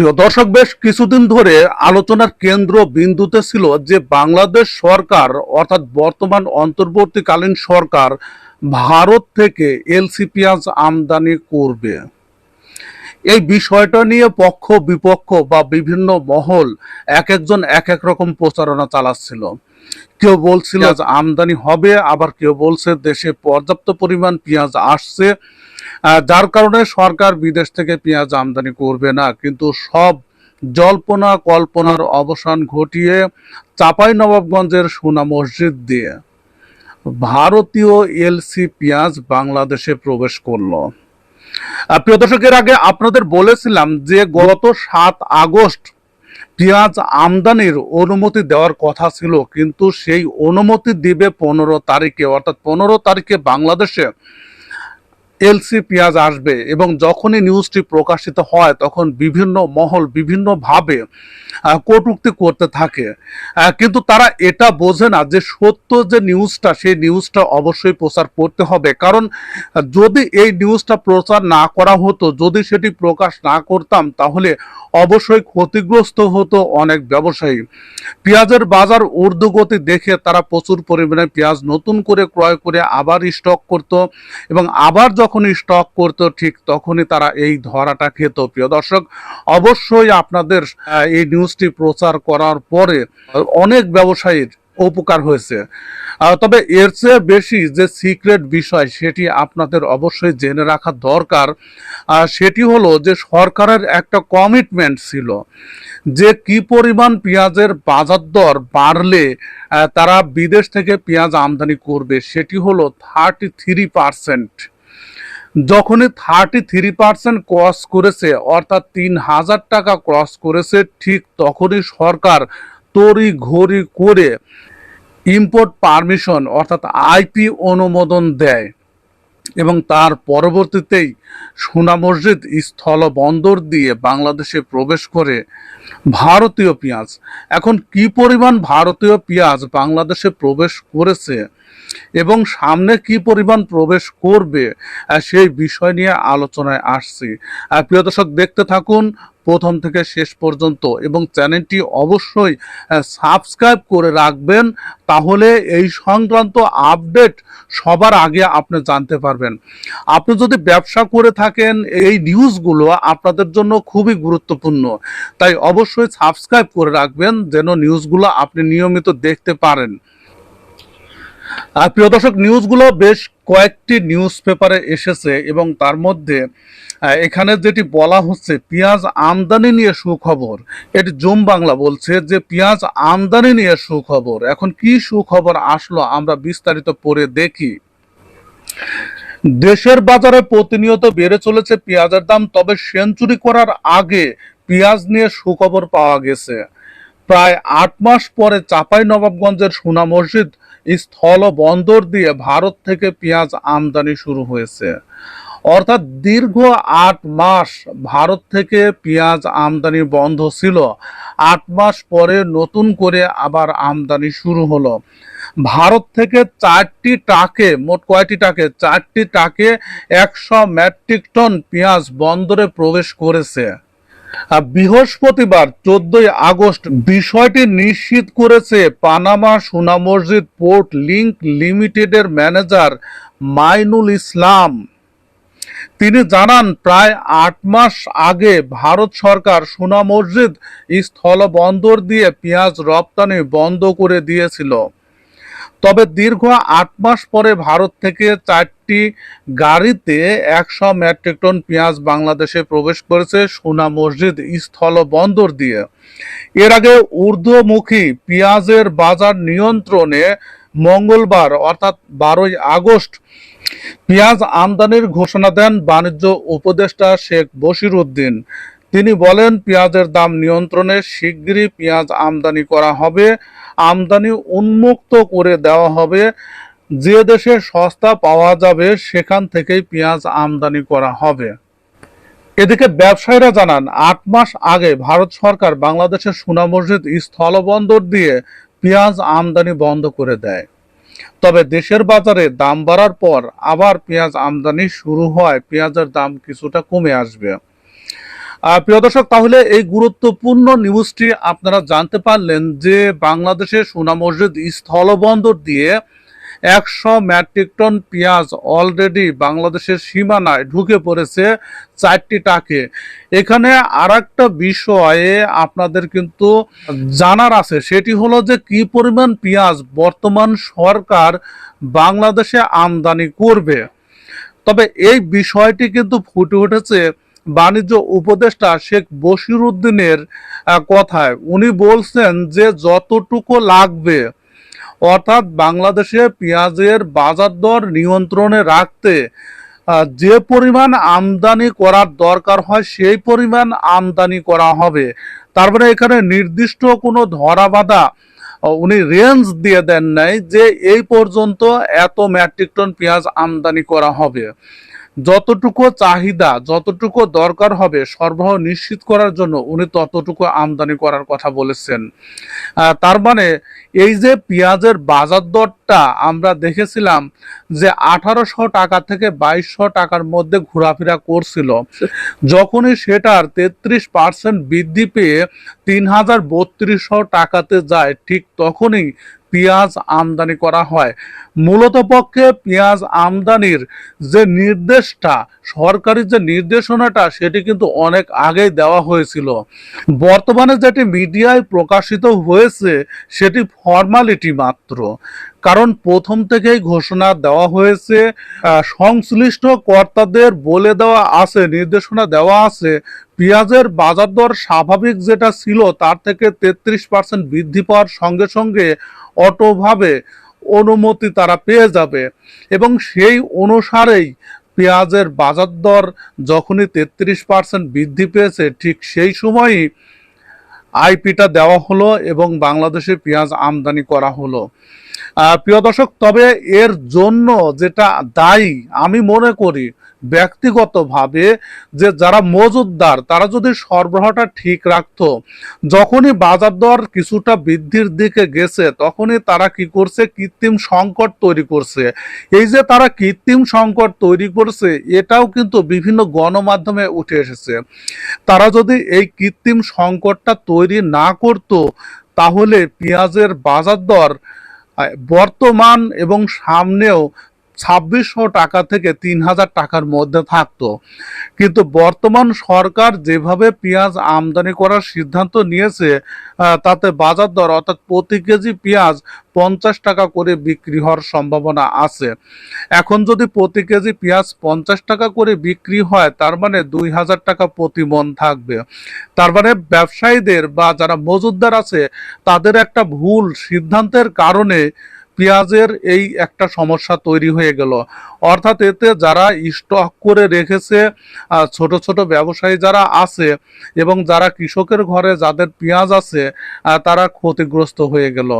প্রিয় দর্শক, বেশ কিছুদিন ধরে আলোচনার কেন্দ্র বিন্দুতে ছিল যে বাংলাদেশ সরকার, অর্থাৎ বর্তমান অন্তর্বর্তীকালীন সরকার, ভারত থেকে এলসি পেঁয়াজ আমদানি করবে। এই বিষয়টা নিয়ে পক্ষ বিপক্ষ বা বিভিন্ন মহল এক একজন এক এক রকম প্রচারণা চালাচ্ছিল। কেউ বলছিল যে আমদানি হবে আবার কেউ বলছে দেশে পর্যাপ্ত পরিমাণ পেঁয়াজ আসছে। যার কারণে সরকার বিদেশ থেকে পেঁয়াজ আমদানি করবে না। কিন্তু সব জল্পনা কল্পনার অবসান ঘটিয়ে চাপাই নবাবগঞ্জের সোনা মসজিদ দিয়ে ভারতীয় এলসি পেঁয়াজ বাংলাদেশে প্রবেশ করল। প্রিয় দর্শকের আগে আপনাদের বলেছিলাম যে গত সাত আগস্ট পেঁয়াজ আমদানির অনুমতি দেওয়ার কথা ছিল, কিন্তু সেই অনুমতি দিবে পনেরো তারিখে, অর্থাৎ পনেরো তারিখে বাংলাদেশে এলসি পেঁয়াজ আসবে এবং যখনই নিউজটি প্রকাশিত হয়, তখন বিভিন্ন মহল বিভিন্নভাবে কটূক্তি করতে থাকে। কিন্তু তারা এটা বোঝে না যে সত্য যে নিউজটা, সেই নিউজটা অবশ্যই প্রচার করতে হবে। কারণ, যদি এই নিউজটা প্রচার না করা হতো, যদি সেটি প্রকাশ না করতাম, তাহলে অবশ্যই ক্ষতিগ্রস্ত হতো অনেক ব্যবসায়ী। পেঁয়াজের বাজার ঊর্ধ্বগতি দেখে তারা প্রচুর পরিমাণে পেঁয়াজ নতুন করে ক্রয় করে আবার স্টক করত এবং আবার যখন স্টক করত ঠিক তখনই তারা এই ধরাটা খেত। প্রিয় দর্শক, অবশ্যই আপনাদের এই নিউজটি প্রচার করার পরে অনেক ব্যবসায়ীর উপকার হয়েছে। তবে এর চেয়ে বেশি যে সিক্রেট বিষয় সেটি আপনাদের অবশ্যই জেনে রাখা দরকার। সেটি হলো যে সরকারের একটা কমিটমেন্ট ছিল যে কি পরিমাণ পেঁয়াজের বাজার দর বাড়লে তারা বিদেশ থেকে পেঁয়াজ আমদানি করবে, সেটি হলো থার্টি থ্রি পার্সেন্ট যখনই থার্টি থ্রি পার্সেন্ট ক্রস করেছে, অর্থাৎ তিন হাজার টাকা ক্রস করেছে, ঠিক তখনই সরকার তড়ি ঘড়ি করে ইম্পোর্ট পারমিশন অর্থাৎ আইপি অনুমোদন দেয়। এবং তার পরবর্তীতেই সোনা মসজিদ স্থল বন্দর দিয়ে বাংলাদেশে প্রবেশ করে ভারতীয় পেঁয়াজ। এখন কি পরিমাণ ভারতীয় পেঁয়াজ বাংলাদেশে প্রবেশ করেছে? এবং সামনে কি পরিমাণ প্রবেশ করবে সেই বিষয় নিয়ে আলোচনায় আসছি। প্রিয় দর্শক, দেখতে থাকুন প্রথম থেকে শেষ পর্যন্ত এবং চ্যানেলটি অবশ্যই সাবস্ক্রাইব করে রাখবেন, তাহলে এই সংক্রান্ত আপডেট সবার আগে আপনি জানতে পারবেন। আপনি যদি ব্যবসা করে থাকেন, এই নিউজগুলো আপনাদের জন্য খুবই গুরুত্বপূর্ণ। তাই অবশ্যই সাবস্ক্রাইব করে রাখবেন, যেন নিউজগুলো আপনি নিয়মিত দেখতে পারেন। প্রিয় দর্শক নিউজগুলো বেশ কয়েকটি নিউজ পেপারে এসেছে এবং তার মধ্যে এখানে যেটি বলা হচ্ছে, পেঁয়াজ আমদানি নিয়ে সুখবর। এটি জুম বাংলা বলছে যে, পেঁয়াজ আমদানি নিয়ে সুখবর। এখন কি সুখবর আসলো আমরা বিস্তারিত পড়ে দেখি। দেশের বাজারে প্রতিনিয়ত বেড়ে চলেছে পেঁয়াজের দাম, তবে সেঞ্চুরি করার আগে পেঁয়াজ নিয়ে সুখবর পাওয়া গেছে। প্রায় আট মাস পরে চাপাই নবাবগঞ্জের সোনা মসজিদ স্থল বন্দর দিয়ে ভারত থেকে পেঁয়াজ আমদানি শুরু হয়েছে। অর্থাৎ দীর্ঘ আট মাস ভারত থেকে পেঁয়াজ আমদানি বন্ধ ছিল। আট মাস পরে নতুন করে আবার আমদানি শুরু হলো। ভারত থেকে চারটি টাকে মোট কয়টি টাকে চারটি টাকে একশো মেট্রিক টন পেঁয়াজ বন্দরে প্রবেশ করেছে। বৃহস্পতিবার চোদ্দই আগস্ট বিষয়টি নিশ্চিত করেছে Panama Sona Masjid port link লিমিটেডের ম্যানেজার মাইনুল ইসলাম। তিনি জানান, প্রায় আট মাস আগে ভারত সরকার সোনা মসজিদ স্থল বন্দর দিয়ে পেঁয়াজ রপ্তানি বন্ধ করে দিয়েছিল। তবে দীর্ঘ আট মাস পরে ভারত থেকে চারটি গাড়িতে একশো মেট্রিক টন পেঁয়াজ বাংলাদেশে প্রবেশ করেছে সোনা মসজিদ স্থল বন্দর দিয়ে। এর আগে ঊর্ধ্বমুখী পেঁয়াজের বাজার নিয়ন্ত্রণে মঙ্গলবার, অর্থাৎ বারোই আগস্ট, পেঁয়াজ আমদানির ঘোষণা দেন বাণিজ্য উপদেষ্টা শেখ বশির উদ্দিন। তিনি বলেন, পেঁয়াজের দাম নিয়ন্ত্রণে শিগগিরই পেঁয়াজ আমদানি করা হবে। আমদানি উন্মুক্ত করে দেওয়া হবে। যে দেশে সস্তা পাওয়া যাবে, সেখান থেকেই পেঁয়াজ আমদানি করা হবে। এদিকে ব্যবসায়ীরা জানান, আট মাস আগে ভারত সরকার বাংলাদেশের সোনা মসজিদ স্থলবন্দর দিয়ে পেঁয়াজ আমদানি বন্ধ করে দেয়। তবে দেশের বাজারে দাম বাড়ার পর আবার পেঁয়াজ আমদানি শুরু হয়। পেঁয়াজের দাম কিছুটা কমে আসবে। প্রিয় দর্শক, তাহলে এই গুরুত্বপূর্ণ নিউজটি আপনারা জানতে পারলেন যে বাংলাদেশের সোনা মসজিদ স্থলবন্দর দিয়ে একশো মেট্রিক টন পেঁয়াজ অলরেডি বাংলাদেশের সীমানায় ঢুকে পড়েছে চারটি টাকে। এখানে আর একটা বিষয়ে আপনাদের কিন্তু জানার আছে, সেটি হলো যে কি পরিমাণ পেঁয়াজ বর্তমান সরকার বাংলাদেশে আমদানি করবে। তবে এই বিষয়টি কিন্তু ফুটে উঠেছে বাণিজ্য উপদেষ্টা শেখ বশির উদ্দিনের কথায়। উনি বলছেন যে যতটুকু লাগবে, অর্থাৎ বাংলাদেশে পেঁয়াজের বাজার দর নিয়ন্ত্রণে রাখতে যে পরিমাণ আমদানি করার দরকার হয় সেই পরিমাণ আমদানি করা হবে। তারপরে এখানে নির্দিষ্ট কোনো ধরা বাঁধা উনি রেঞ্জ দিয়ে দেন নাই যে এই পর্যন্ত এত মেট্রিক টন পেঁয়াজ আমদানি করা হবে। যতটুকু চাহিদা, যতটুকু দরকার হবে, সরবরাহ নিশ্চিত করার জন্য উনি ততটুকু আমদানি করার কথা বলেছেন। তার মানে এই যে পেঁয়াজের বাজার দরটা আমরা দেখেছিলাম যে আঠারোশো টাকা থেকে বাইশশো টাকার মধ্যে ঘোরাফেরা করছিল। যখনই সেটার তেত্রিশ পার্সেন্ট বৃদ্ধি পেয়ে তিন হাজার বত্রিশশো টাকাতে যায়, ঠিক তখনই পেঁয়াজ আমদানি করা হয়। মূলত পক্ষে পেঁয়াজ আমদানির যে নির্দেশটা, সরকারি যে নির্দেশনাটা, সেটি কিন্তু অনেক আগেই দেওয়া হয়েছিল। বর্তমানে যেটি মিডিয়ায় প্রকাশিত হয়েছে, সেটি ফর্মালিটি মাত্র। কারণ প্রথম থেকেই ঘোষণা দেওয়া হয়েছে সংশ্লিষ্ট কর্তাদের বলে দেওয়া আছে, নির্দেশনা দেওয়া আছে পেঁয়াজের বাজার দর স্বাভাবিক যেটা ছিল, তার থেকে তেত্রিশ পার্সেন্ট বৃদ্ধি পাওয়ার সঙ্গে সঙ্গে অটোভাবে অনুমতি তারা পেয়ে যাবে। এবং সেই অনুসারেই পেঁয়াজের বাজার দর যখনই তেত্রিশ পার্সেন্ট বৃদ্ধি পেয়েছে, ঠিক সেই সময়ই আইপিটা দেওয়া হলো এবং বাংলাদেশে পেঁয়াজ আমদানি করা হলো। প্রিয় দর্শক, তবে এর জন্য যেটা দায়ী, আমি মনে করি ব্যক্তিগতভাবে যে যারা মজুদদার তারা যদি সরবরাহটা ঠিক রাখতো, যখনই বাজার দর কিছুটা বৃদ্ধির দিকে গেছে, তখনই তারা কি করছে? কৃত্রিম সংকট তৈরি করছে। এই যে তারা কৃত্রিম সংকট তৈরি করছে, এটাও কিন্তু বিভিন্ন গণমাধ্যমে উঠে এসেছে। তারা যদি এই কৃত্রিম সংকটটা তৈরি না করত, তাহলে পেঁয়াজের বাজার দর বর্তমান এবং সামনেও ছাব্বিশশো টাকা থেকে তিন হাজার টাকার মধ্যে থাকতো। কিন্তু বর্তমান সরকার যেভাবে পেঁয়াজ আমদানি করার সিদ্ধান্ত নিয়েছে তাতে বাজার দর অর্থাৎ প্রতি কেজি পেঁয়াজ পঞ্চাশ টাকা করে বিক্রি হওয়ার সম্ভাবনা আছে। এখন যদি প্রতি কেজি পেঁয়াজ পঞ্চাশ টাকা করে বিক্রি হয়, তার মানে দুই হাজার টাকা প্রতি মন থাকবে। তার মানে ব্যবসায়ীদের বা যারা মজুদদার আছে, তাদের একটা ভুল সিদ্ধান্তের কারণে পেঁয়াজের এই একটা সমস্যা তৈরি হয়ে গেল। অর্থাৎ এতে যারা স্টক করে রেখেছে ছোট ছোট ব্যবসায়ী যারা আছে এবং যারা কৃষকের ঘরে যাদের পেঁয়াজ আছে তারা ক্ষতিগ্রস্ত হয়ে গেল।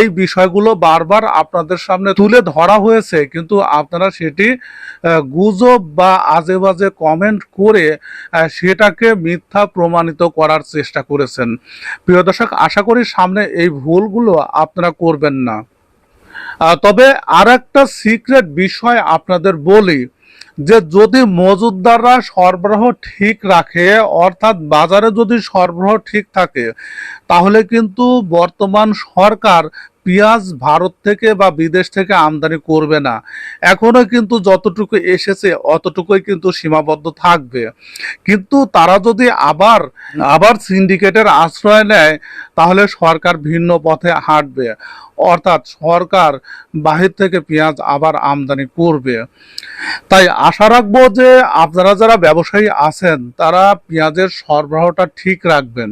এই বিষয়গুলো বারবার আপনাদের সামনে তুলে ধরা হয়েছে, কিন্তু আপনারা সেটি গুজব বা আজে বাজে কমেন্ট করে সেটাকে মিথ্যা প্রমাণিত করার চেষ্টা করেছেন। প্রিয় দর্শক, আশা করি সামনে এই ভুলগুলো আপনারা করবেন না। তবে আর একটা সিক্রেট বিষয় আপনাদের বলি, যে যদি মজুদদাররা সরবরাহ ঠিক রাখে, অর্থাৎ বাজারে যদি সরবরাহ ঠিক থাকে, তাহলে কিন্তু বর্তমান সরকার পেঁয়াজ ভারত থেকে বা বিদেশ থেকে আমদানি করবে না। এখনও কিন্তু যতটুকু এসেছে, অতটুকুই কিন্তু সীমাবদ্ধ থাকবে। কিন্তু তারা যদি আবার আবার সিন্ডিকেটের আশ্রয় নেয়, তাহলে সরকার ভিন্ন পথে হাঁটবে। অর্থাৎ সরকার বাহির থেকে পেঁয়াজ আবার আমদানি করবে। তাই আশা রাখব যে আপনারা যারা ব্যবসায়ী আছেন, তারা পেঁয়াজের সরবরাহটা ঠিক রাখবেন।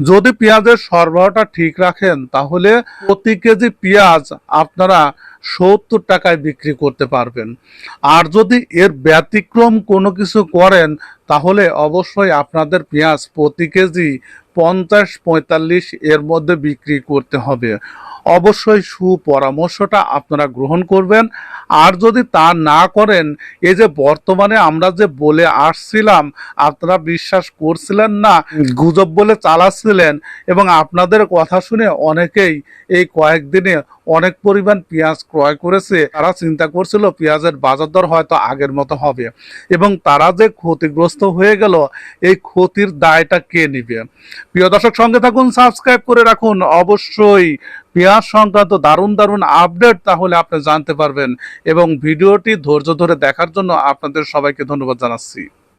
যদি পেঁয়াজের সরবরাহটা ঠিক রাখেন, তাহলে প্রতি কেজি পেঁয়াজ আপনারা সত্তর টাকায় বিক্রি করতে পারবেন। আর যদি এর ব্যতিক্রম কোনো কিছু করেন, তাহলে অবশ্যই আপনাদের পেঁয়াজ প্রতি কেজি পঞ্চাশ পঁয়তাল্লিশ এর মধ্যে বিক্রি করতে হবে। অবশ্যই সুপরামর্শটা আপনারা গ্রহণ করবেন। আর যদি তা না করেন এই যে বর্তমানে আমরা যে বলে আসছিলাম আপনারা বিশ্বাস করছিলেন না গুজব বলে চালাচ্ছিলেন এবং আপনাদের কথা শুনে অনেকেই এই কয়েকদিনে অনেক পরিমাণ পেঁয়াজ ক্রয় করেছে। তারা চিন্তা করছিল পেঁয়াজের বাজার দর হয়তো আগের মতো হবে এবং তারা যে ক্ষতিগ্রস্ত হয়ে গেল এই ক্ষতির দায়টা কে নিবে? প্রিয় দর্শক সঙ্গে থাকুন সাবস্ক্রাইব করে রাখুন। অবশ্যই পেঁয়াজ সংক্রান্ত দারুণ দারুণ আপডেট তাহলে আপনি জানতে পারবেন। এবং ভিডিওটি ধৈর্য ধরে দেখার জন্য আপনাদের সবাইকে ধন্যবাদ জানাচ্ছি।